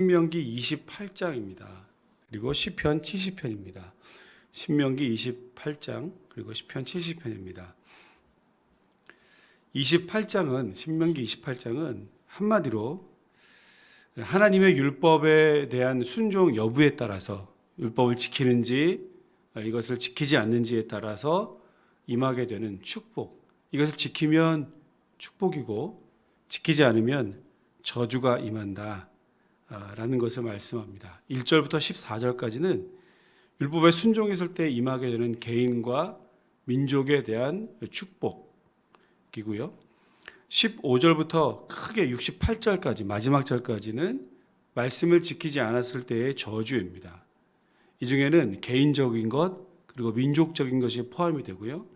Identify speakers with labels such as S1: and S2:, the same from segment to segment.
S1: 신명기 28장입니다. 그리고 시편 70편입니다. 신명기 28장 그리고 시편 70편입니다. 28장은 신명기 28장은 한마디로 하나님의 율법에 대한 순종 여부에 따라서 율법을 지키는지 이것을 지키지 않는지에 따라서 임하게 되는 축복. 이것을 지키면 축복이고 지키지 않으면 저주가 임한다. 아, 라는 것을 말씀합니다. 1절부터 14절까지는 율법에 순종했을 때 임하게 되는 개인과 민족에 대한 축복이고요. 15절부터 크게 68절까지 마지막 절까지는 말씀을 지키지 않았을 때의 저주입니다. 이 중에는 개인적인 것 그리고 민족적인 것이 포함이 되고요.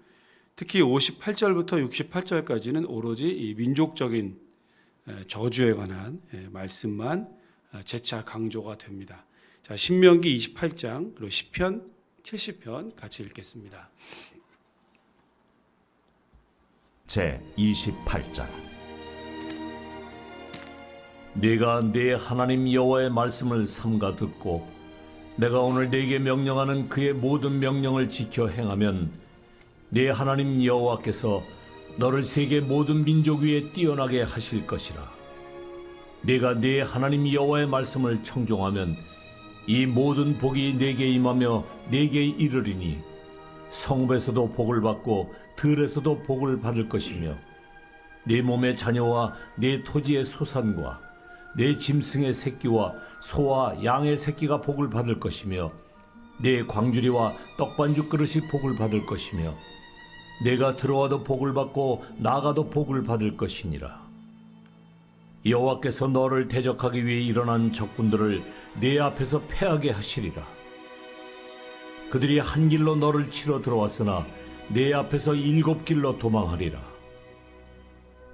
S1: 특히 58절부터 68절까지는 오로지 이 민족적인 저주에 관한 말씀만 재차 강조가 됩니다. 자, 신명기 28장 그리고 시편 70편 같이 읽겠습니다.
S2: 제 28장 네가 네 하나님 여호와의 말씀을 삼가 듣고 내가 오늘 네게 명령하는 그의 모든 명령을 지켜 행하면 네 하나님 여호와께서 너를 세계 모든 민족 위에 뛰어나게 하실 것이라 네가 네 하나님 여호와의 말씀을 청종하면 이 모든 복이 네게 임하며 네게 이르리니 성읍에서도 복을 받고 들에서도 복을 받을 것이며 네 몸의 자녀와 네 토지의 소산과 네 짐승의 새끼와 소와 양의 새끼가 복을 받을 것이며 네 광주리와 떡반죽 그릇이 복을 받을 것이며 내가 들어와도 복을 받고 나가도 복을 받을 것이니라 여호와께서 너를 대적하기 위해 일어난 적군들을 네 앞에서 패하게 하시리라 그들이 한 길로 너를 치러 들어왔으나 내 앞에서 일곱 길로 도망하리라.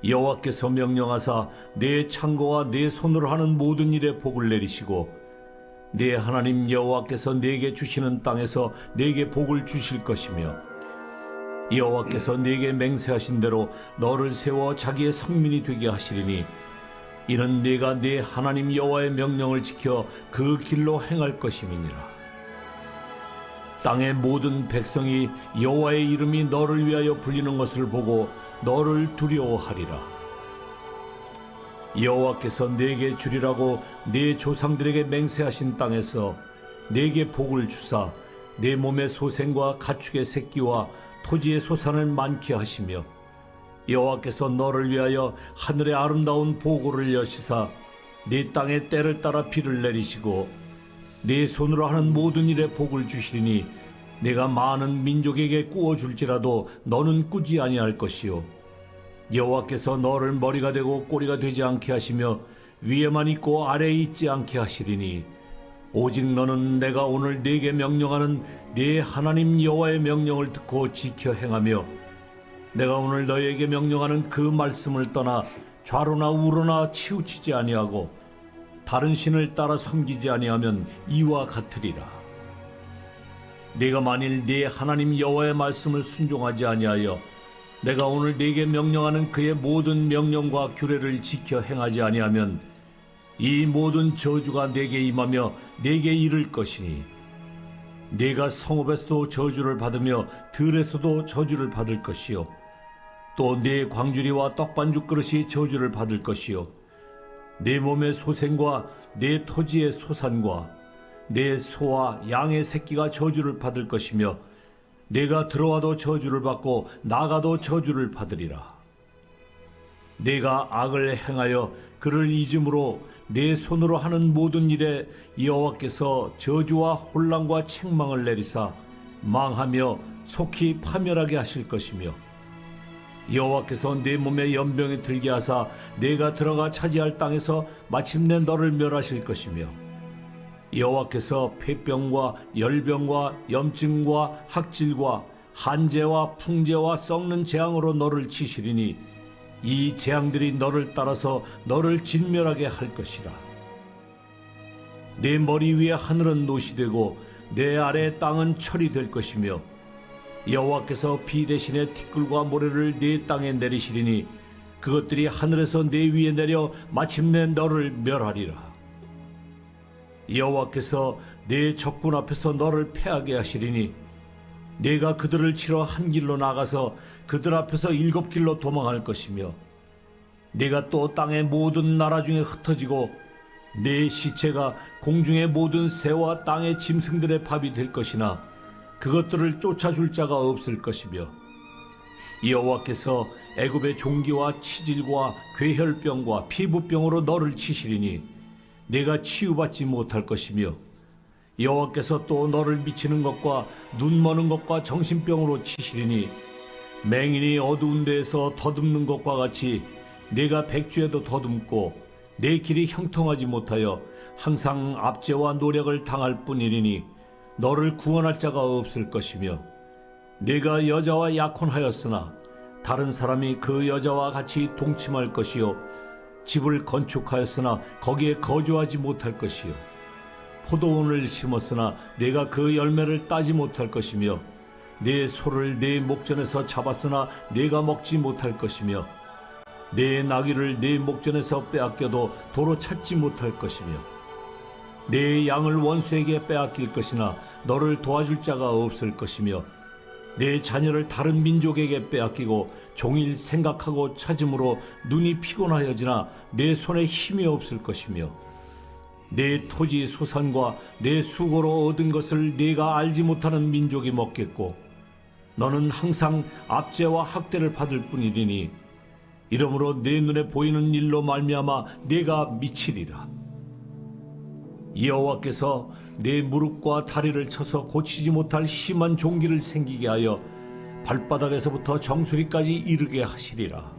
S2: 여호와께서 명령하사 내 창고와 내 손으로 하는 모든 일에 복을 내리시고 내 하나님 여호와께서 내게 주시는 땅에서 내게 복을 주실 것이며 여호와께서 내게 맹세하신 대로 너를 세워 자기의 성민이 되게 하시리니 이는 네가 내 하나님 여호와의 명령을 지켜 그 길로 행할 것임이니라. 땅의 모든 백성이 여호와의 이름이 너를 위하여 불리는 것을 보고 너를 두려워하리라. 여호와께서 내게 주리라고 네 조상들에게 맹세하신 땅에서 내게 복을 주사 내 몸의 소생과 가축의 새끼와 토지의 소산을 많게 하시며 여호와께서 너를 위하여 하늘의 아름다운 보고를 여시사 네 땅의 때를 따라 비를 내리시고 네 손으로 하는 모든 일에 복을 주시리니 내가 많은 민족에게 꾸어 줄지라도 너는 꾸지 아니할 것이요. 여호와께서 너를 머리가 되고 꼬리가 되지 않게 하시며 위에만 있고 아래에 있지 않게 하시리니 오직 너는 내가 오늘 네게 명령하는 네 하나님 여호와의 명령을 듣고 지켜 행하며 내가 오늘 너에게 명령하는 그 말씀을 떠나 좌로나 우로나 치우치지 아니하고 다른 신을 따라 섬기지 아니하면 이와 같으리라. 네가 만일 네 하나님 여호와의 말씀을 순종하지 아니하여 내가 오늘 네게 명령하는 그의 모든 명령과 규례를 지켜 행하지 아니하면 이 모든 저주가 네게 임하며 네게 이를 것이니 네가 성읍에서도 저주를 받으며 들에서도 저주를 받을 것이요 또 네 광주리와 떡반죽 그릇이 저주를 받을 것이요 내 몸의 소생과 내 토지의 소산과 내 소와 양의 새끼가 저주를 받을 것이며 내가 들어와도 저주를 받고 나가도 저주를 받으리라. 내가 악을 행하여 그를 잊음으로 내 손으로 하는 모든 일에 여호와께서 저주와 혼란과 책망을 내리사 망하며 속히 파멸하게 하실 것이며 여호와께서 내 몸에 연병에 들게 하사 내가 들어가 차지할 땅에서 마침내 너를 멸하실 것이며 여호와께서 폐병과 열병과 염증과 학질과 한재와 풍재와 썩는 재앙으로 너를 치시리니 이 재앙들이 너를 따라서 너를 진멸하게 할 것이라 내 머리 위에 하늘은 노시 되고 내 아래 땅은 철이 될 것이며 여호와께서 비 대신에 티끌과 모래를 네 땅에 내리시리니 그것들이 하늘에서 내 위에 내려 마침내 너를 멸하리라. 여호와께서 내 적군 앞에서 너를 패하게 하시리니 내가 그들을 치러 한 길로 나가서 그들 앞에서 일곱 길로 도망할 것이며 내가 또 땅의 모든 나라 중에 흩어지고 내 시체가 공중의 모든 새와 땅의 짐승들의 밥이 될 것이나 그것들을 쫓아줄 자가 없을 것이며 여호와께서 애굽의 종기와 치질과 괴혈병과 피부병으로 너를 치시리니 내가 치유받지 못할 것이며 여호와께서 또 너를 미치는 것과 눈 머는 것과 정신병으로 치시리니 맹인이 어두운 데에서 더듬는 것과 같이 내가 백주에도 더듬고 내 길이 형통하지 못하여 항상 압제와 노력을 당할 뿐이니 너를 구원할 자가 없을 것이며 내가 여자와 약혼하였으나 다른 사람이 그 여자와 같이 동침할 것이요 집을 건축하였으나 거기에 거주하지 못할 것이요 포도원을 심었으나 내가 그 열매를 따지 못할 것이며 내 소를 내 목전에서 잡았으나 내가 먹지 못할 것이며 내 나귀를 내 목전에서 빼앗겨도 도로 찾지 못할 것이며 내 양을 원수에게 빼앗길 것이나 너를 도와줄 자가 없을 것이며 내 자녀를 다른 민족에게 빼앗기고 종일 생각하고 찾음으로 눈이 피곤하여지나 내 손에 힘이 없을 것이며 내 토지 소산과 내 수고로 얻은 것을 네가 알지 못하는 민족이 먹겠고 너는 항상 압제와 학대를 받을 뿐이리니 이러므로 내 눈에 보이는 일로 말미암아 네가 미치리라. 여호와께서 내 무릎과 다리를 쳐서 고치지 못할 심한 종기를 생기게 하여 발바닥에서부터 정수리까지 이르게 하시리라.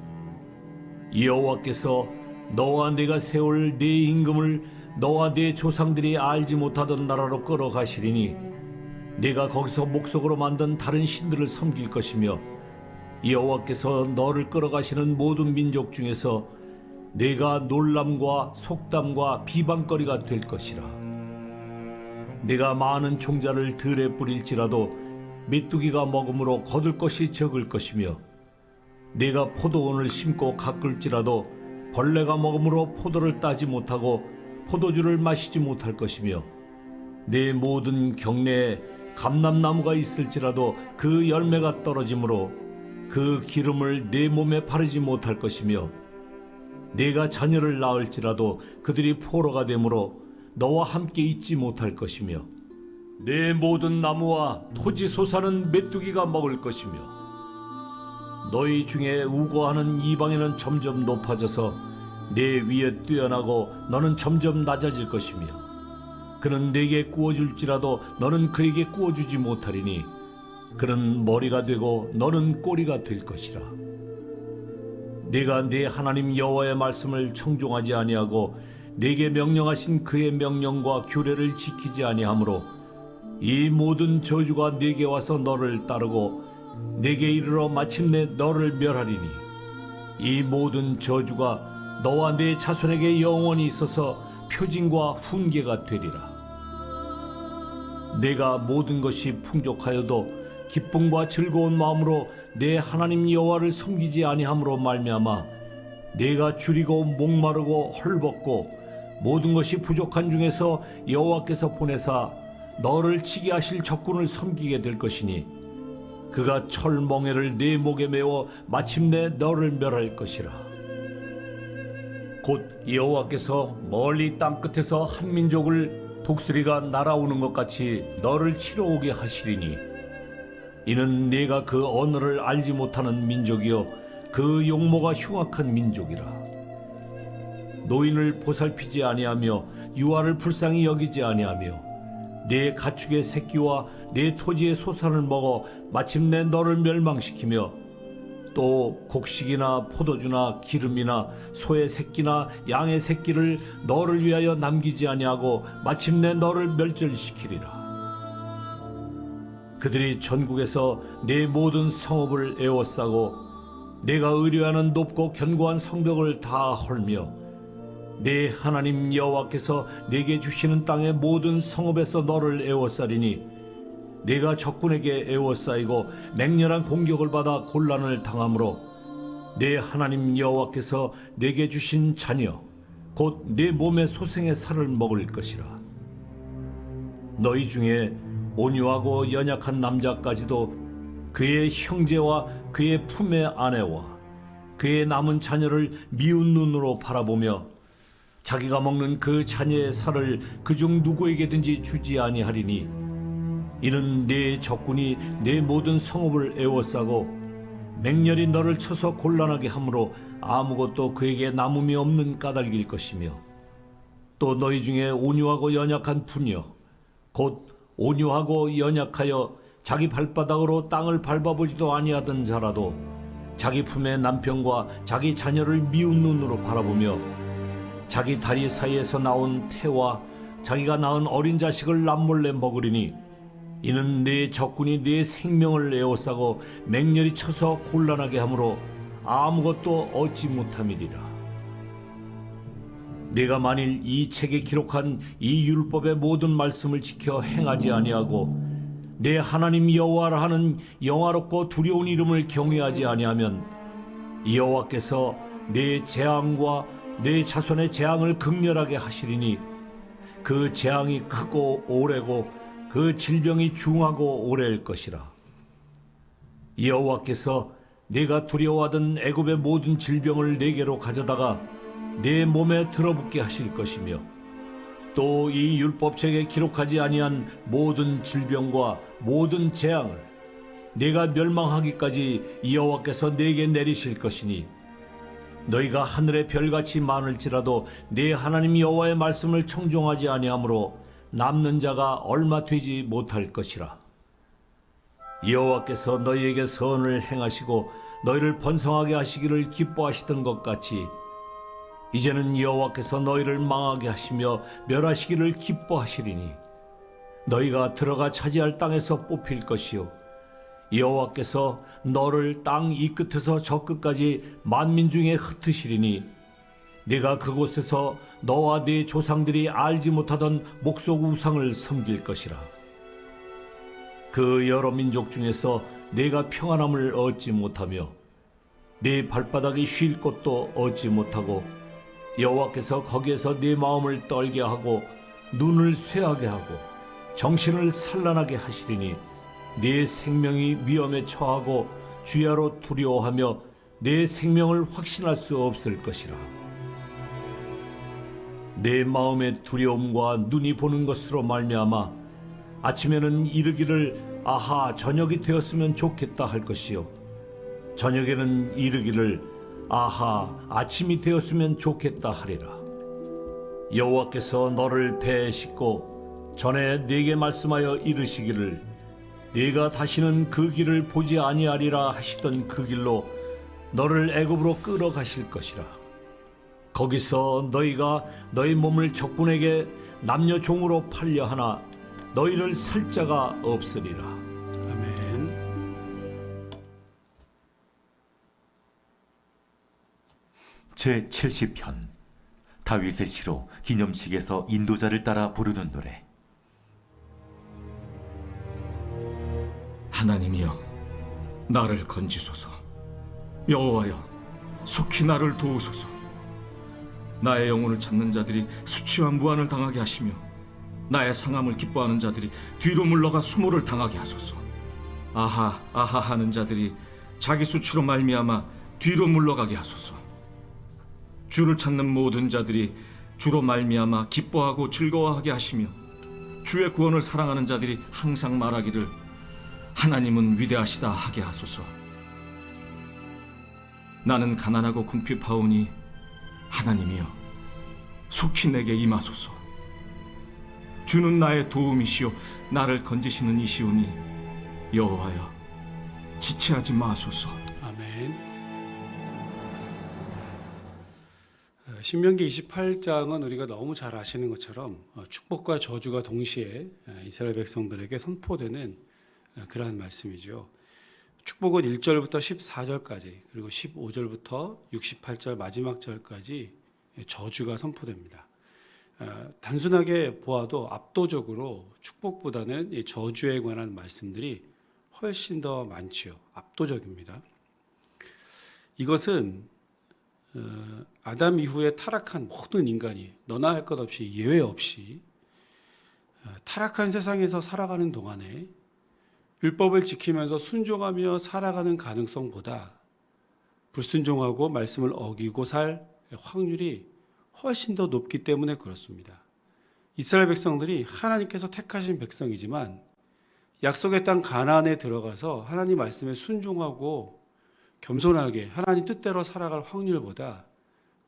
S2: 여호와께서 너와 내가 세울 내 임금을 너와 내 조상들이 알지 못하던 나라로 끌어가시리니 내가 거기서 목석으로 만든 다른 신들을 섬길 것이며 여호와께서 너를 끌어가시는 모든 민족 중에서 내가 놀람과 속담과 비방거리가 될 것이라. 내가 많은 총자를 들에 뿌릴지라도 메뚜기가 먹음으로 거둘 것이 적을 것이며 내가 포도원을 심고 가꿀지라도 벌레가 먹음으로 포도를 따지 못하고 포도주를 마시지 못할 것이며 내 모든 경내에 감람나무가 있을지라도 그 열매가 떨어지므로 그 기름을 내 몸에 바르지 못할 것이며 내가 자녀를 낳을지라도 그들이 포로가 되므로 너와 함께 있지 못할 것이며 내 모든 나무와 토지 소사는 메뚜기가 먹을 것이며 너희 중에 우고하는 이방인은 점점 높아져서 내 위에 뛰어나고 너는 점점 낮아질 것이며 그는 내게 구워줄지라도 너는 그에게 구워주지 못하리니 그는 머리가 되고 너는 꼬리가 될 것이라. 내가 내 하나님 여호와의 말씀을 청종하지 아니하고 내게 명령하신 그의 명령과 규례를 지키지 아니하므로 이 모든 저주가 내게 와서 너를 따르고 내게 이르러 마침내 너를 멸하리니 이 모든 저주가 너와 내 자손에게 영원히 있어서 표징과 훈계가 되리라 내가 모든 것이 풍족하여도 기쁨과 즐거운 마음으로 내 하나님 여호와를 섬기지 아니함으로 말미암아 내가 줄이고 목마르고 헐벗고 모든 것이 부족한 중에서 여호와께서 보내사 너를 치게 하실 적군을 섬기게 될 것이니 그가 철멍에를 내 목에 메워 마침내 너를 멸할 것이라. 곧 여호와께서 멀리 땅 끝에서 한 민족을 독수리가 날아오는 것 같이 너를 치러 오게 하시리니 이는 네가 그 언어를 알지 못하는 민족이요 그 용모가 흉악한 민족이라. 노인을 보살피지 아니하며 유아를 불쌍히 여기지 아니하며 내 가축의 새끼와 내 토지의 소산을 먹어 마침내 너를 멸망시키며 또 곡식이나 포도주나 기름이나 소의 새끼나 양의 새끼를 너를 위하여 남기지 아니하고 마침내 너를 멸절시키리라. 그들이 전국에서 내 모든 성읍을 에워싸고 내가 의뢰하는 높고 견고한 성벽을 다 헐며 내 하나님 여호와께서 내게 주시는 땅의 모든 성읍에서 너를 에워싸리니 내가 적군에게 에워싸이고 맹렬한 공격을 받아 곤란을 당함으로 내 하나님 여호와께서 내게 주신 자녀 곧 내 몸의 소생의 살을 먹을 것이라. 너희 중에 온유하고 연약한 남자까지도 그의 형제와 그의 품의 아내와 그의 남은 자녀를 미운 눈으로 바라보며 자기가 먹는 그 자녀의 살을 그중 누구에게든지 주지 아니하리니 이는 내 적군이 내 모든 성읍을 애워싸고 맹렬히 너를 쳐서 곤란하게 함으로 아무것도 그에게 남음이 없는 까닭일 것이며 또 너희 중에 온유하고 연약한 분이여 곧 온유하고 연약하여 자기 발바닥으로 땅을 밟아보지도 아니하던 자라도 자기 품의 남편과 자기 자녀를 미운 눈으로 바라보며 자기 다리 사이에서 나온 태와 자기가 낳은 어린 자식을 남몰래 먹으리니 이는 내 적군이 내 생명을 에워싸고 맹렬히 쳐서 곤란하게 하므로 아무것도 얻지 못함이리라. 내가 만일 이 책에 기록한 이 율법의 모든 말씀을 지켜 행하지 아니하고 내 하나님 여호와라 하는 영화롭고 두려운 이름을 경외하지 아니하면 여호와께서 내 재앙과 내 자손의 재앙을 극렬하게 하시리니 그 재앙이 크고 오래고 그 질병이 중하고 오래일 것이라. 여호와께서 내가 두려워하던 애굽의 모든 질병을 내게로 가져다가 내 몸에 들어붙게 하실 것이며 또 이 율법책에 기록하지 아니한 모든 질병과 모든 재앙을 내가 멸망하기까지 여호와께서 내게 내리실 것이니 너희가 하늘의 별같이 많을지라도 내 하나님 여호와의 말씀을 청종하지 아니하므로 남는 자가 얼마 되지 못할 것이라. 여호와께서 너희에게 선을 행하시고 너희를 번성하게 하시기를 기뻐하시던 것 같이 이제는 여호와께서 너희를 망하게 하시며 멸하시기를 기뻐하시리니 너희가 들어가 차지할 땅에서 뽑힐 것이요 여호와께서 너를 땅 이 끝에서 저 끝까지 만민 중에 흩으시리니 네가 그곳에서 너와 네 조상들이 알지 못하던 목속 우상을 섬길 것이라 그 여러 민족 중에서 네가 평안함을 얻지 못하며 네 발바닥이 쉴 곳도 얻지 못하고 여호와께서 거기에서 네 마음을 떨게 하고 눈을 쇠하게 하고 정신을 산란하게 하시리니 네 생명이 위험에 처하고 주야로 두려워하며 내 생명을 확신할 수 없을 것이라. 내 마음의 두려움과 눈이 보는 것으로 말미암아 아침에는 이르기를 아하 저녁이 되었으면 좋겠다 할 것이요. 저녁에는 이르기를 아하 아침이 되었으면 좋겠다 하리라. 여호와께서 너를 배에 싣고 전에 네게 말씀하여 이르시기를 네가 다시는 그 길을 보지 아니하리라 하시던 그 길로 너를 애굽으로 끌어가실 것이라 거기서 너희가 너희 몸을 적군에게 남녀 종으로 팔려 하나 너희를 살 자가 없으리라.
S1: 아멘.
S3: 제 70편. 다윗의 시로 기념식에서 인도자를 따라 부르는 노래.
S4: 하나님이여 나를 건지소서. 여호와여 속히 나를 도우소서 나의 영혼을 찾는 자들이 수치와 무한을 당하게 하시며 나의 상함을 기뻐하는 자들이 뒤로 물러가 수모를 당하게 하소서 아하 아하 하는 자들이 자기 수치로 말미암아 뒤로 물러가게 하소서 주를 찾는 모든 자들이 주로 말미암아 기뻐하고 즐거워하게 하시며 주의 구원을 사랑하는 자들이 항상 말하기를 하나님은 위대하시다 하게 하소서. 나는 가난하고 궁핍하오니 하나님이여 속히 내게 임하소서. 주는 나의 도움이시요 나를 건지시는 이시오니 여호와여 지체하지 마소서.
S1: 아멘. 어, 신명기 28장은 우리가 너무 잘 아시는 것처럼 어, 축복과 저주가 동시에 어, 이스라엘 백성들에게 선포되는 어, 그러한 말씀이죠. 축복은 1절부터 14절까지 그리고 15절부터 68절 마지막 절까지 저주가 선포됩니다. 어, 단순하게 보아도 압도적으로 축복보다는 이 저주에 관한 말씀들이 훨씬 더 많지요. 압도적입니다. 이것은 어, 아담 이후에 타락한 모든 인간이 너나 할 것 없이 예외 없이 어, 타락한 세상에서 살아가는 동안에 율법을 지키면서 순종하며 살아가는 가능성보다 불순종하고 말씀을 어기고 살 확률이 훨씬 더 높기 때문에 그렇습니다. 이스라엘 백성들이 하나님께서 택하신 백성이지만 약속의 땅 가나안에 들어가서 하나님 말씀에 순종하고 겸손하게 하나님 뜻대로 살아갈 확률보다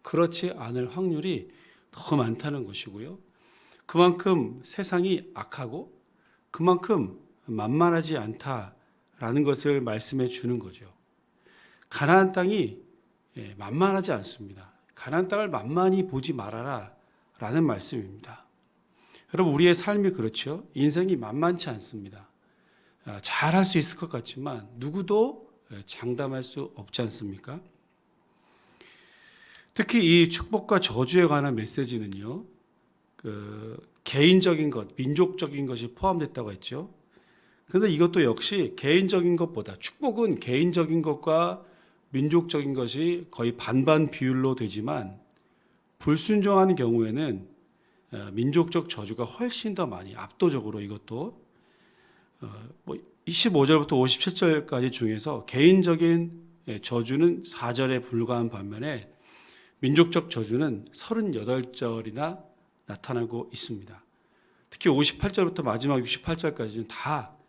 S1: 그렇지 않을 확률이 더 많다는 것이고요. 그만큼 세상이 악하고 그만큼 만만하지 않다라는 것을 말씀해 주는 거죠. 가나안 땅이 예, 만만하지 않습니다. 가나안 땅을 만만히 보지 말아라라는 말씀입니다. 여러분 우리의 삶이 그렇죠. 인생이 만만치 않습니다. 아, 잘할 수 있을 것 같지만 누구도 예, 장담할 수 없지 않습니까? 특히 이 축복과 저주에 관한 메시지는요. 그 개인적인 것, 민족적인 것이 포함됐다고 했죠. 그런데 이것도 역시 개인적인 것보다 축복은 개인적인 것과 민족적인 것이 거의 반반 비율로 되지만 불순종하는 경우에는 어, 민족적 저주가 훨씬 더 많이 압도적으로 이것도 어, 뭐 25절부터 57절까지 중에서 개인적인 예, 저주는 4절에 불과한 반면에 민족적 저주는 38절이나 나타나고 있습니다. 특히 58절부터 마지막 68절까지는 다 어,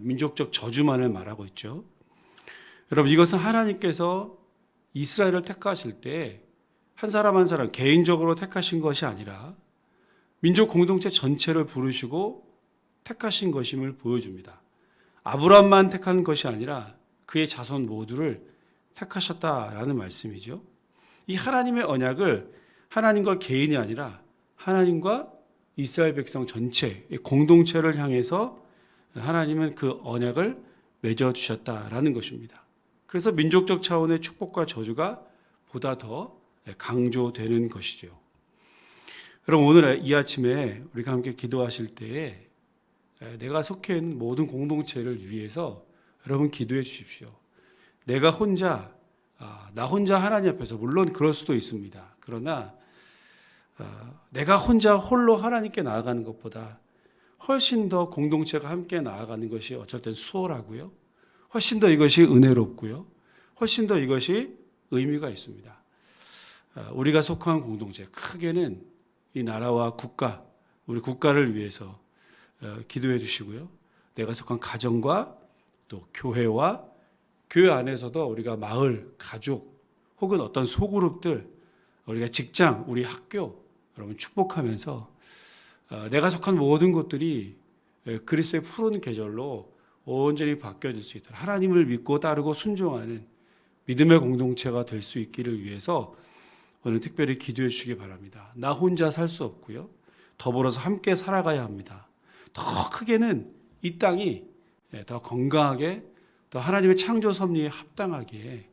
S1: 민족적 저주만을 말하고 있죠. 여러분 이것은 하나님께서 이스라엘을 택하실 때 한 사람 한 사람 개인적으로 택하신 것이 아니라 민족 공동체 전체를 부르시고 택하신 것임을 보여줍니다. 아브라함만 택한 것이 아니라 그의 자손 모두를 택하셨다라는 말씀이죠. 이 하나님의 언약을 하나님과 개인이 아니라 하나님과 이스라엘 백성 전체 공동체를 향해서 하나님은 그 언약을 맺어 주셨다라는 것입니다. 그래서 민족적 차원의 축복과 저주가 보다 더 강조되는 것이죠. 그럼 오늘 이 아침에 우리가 함께 기도하실 때에 내가 속해 있는 모든 공동체를 위해서 여러분 기도해 주십시오. 내가 혼자 아, 나 혼자 하나님 앞에서 물론 그럴 수도 있습니다. 그러나 어, 내가 혼자 홀로 하나님께 나아가는 것보다 훨씬 더 공동체가 함께 나아가는 것이 어쩔 땐 수월하고요. 훨씬 더 이것이 은혜롭고요. 훨씬 더 이것이 의미가 있습니다. 어, 우리가 속한 공동체 크게는 이 나라와 국가, 우리 국가를 위해서 어, 기도해 주시고요. 내가 속한 가정과 또 교회와 교회 안에서도 우리가 마을, 가족 혹은 어떤 소그룹들, 우리가 직장, 우리 학교 여러분 축복하면서 어, 내가 속한 모든 것들이 에, 그리스도의 푸른 계절로 온전히 바뀌어질 수 있도록 하나님을 믿고 따르고 순종하는 믿음의 공동체가 될 수 있기를 위해서 오늘 특별히 기도해 주시기 바랍니다. 나 혼자 살 수 없고요. 더불어서 함께 살아가야 합니다. 더 크게는 이 땅이 예, 더 건강하게 또 하나님의 창조 섭리에 합당하게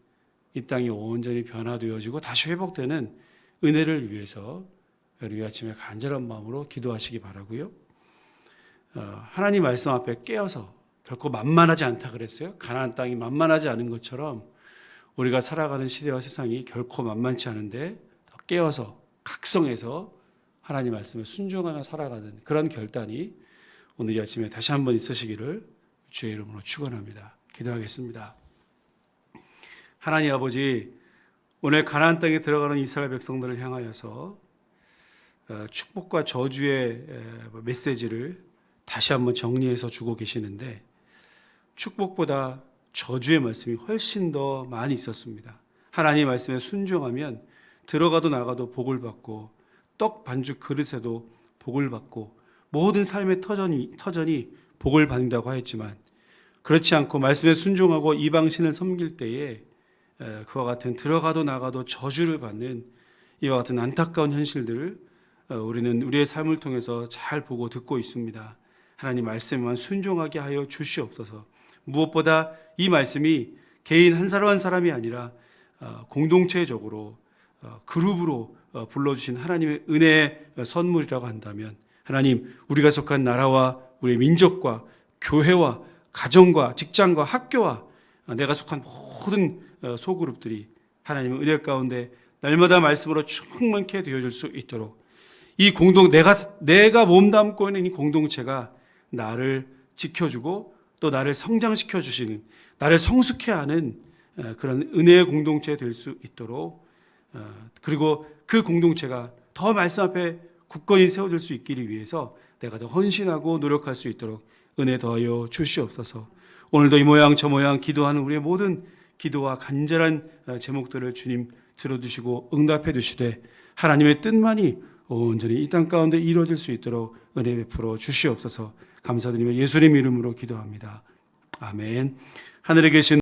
S1: 이 땅이 온전히 변화되어지고 다시 회복되는 은혜를 위해서 우리 아침에 간절한 마음으로 기도하시기 바라고요. 어, 하나님 말씀 앞에 깨어서 결코 만만하지 않다 그랬어요. 가나안 땅이 만만하지 않은 것처럼 우리가 살아가는 시대와 세상이 결코 만만치 않은데 더 깨어서 각성해서 하나님 말씀에 순종하며 살아가는 그런 결단이 오늘 이 아침에 다시 한번 있으시기를 주의 이름으로 축원합니다. 기도하겠습니다. 하나님 아버지 오늘 가나안 땅에 들어가는 이스라엘 백성들을 향하여서 어, 축복과 저주의 메시지를 다시 한번 정리해서 주고 계시는데 축복보다 저주의 말씀이 훨씬 더 많이 있었습니다. 하나님 말씀에 순종하면 들어가도 나가도 복을 받고 떡 반죽 그릇에도 복을 받고 모든 삶의 터전이 터전이 복을 받는다고 하였지만 그렇지 않고 말씀에 순종하고 이방신을 섬길 때에 그와 같은 들어가도 나가도 저주를 받는 이와 같은 안타까운 현실들을 어, 우리는 우리의 삶을 통해서 잘 보고 듣고 있습니다. 하나님 말씀만 순종하게 하여 주시옵소서. 무엇보다 이 말씀이 개인 한 사람 한 사람이 아니라 어, 공동체적으로 어, 그룹으로 불러주신 하나님의 은혜의 선물이라고 한다면 하나님 우리가 속한 나라와 우리의 민족과 교회와 가정과 직장과 학교와 내가 속한 모든 소그룹들이 하나님의 은혜 가운데 날마다 말씀으로 충만케 되어질 수 있도록 이 공동 내가 내가 몸담고 있는 이 공동체가 나를 지켜주고 또 나를 성장시켜 주시는 나를 성숙해 하는 어, 그런 은혜의 공동체 될 수 있도록 어, 그리고 그 공동체가 더 말씀 앞에 굳건히 세워질 수 있기를 위해서 내가 더 헌신하고 노력할 수 있도록 은혜 더하여 주시옵소서. 오늘도 이 모양 저 모양 기도하는 우리의 모든 기도와 간절한 어, 제목들을 주님 들어주시고 응답해 주시되 하나님의 뜻만이 온전히 이 땅 가운데 이루어질 수 있도록 은혜 베풀어 주시옵소서. 감사드리며 예수님 이름으로 기도합니다. 아멘. 하늘에 계신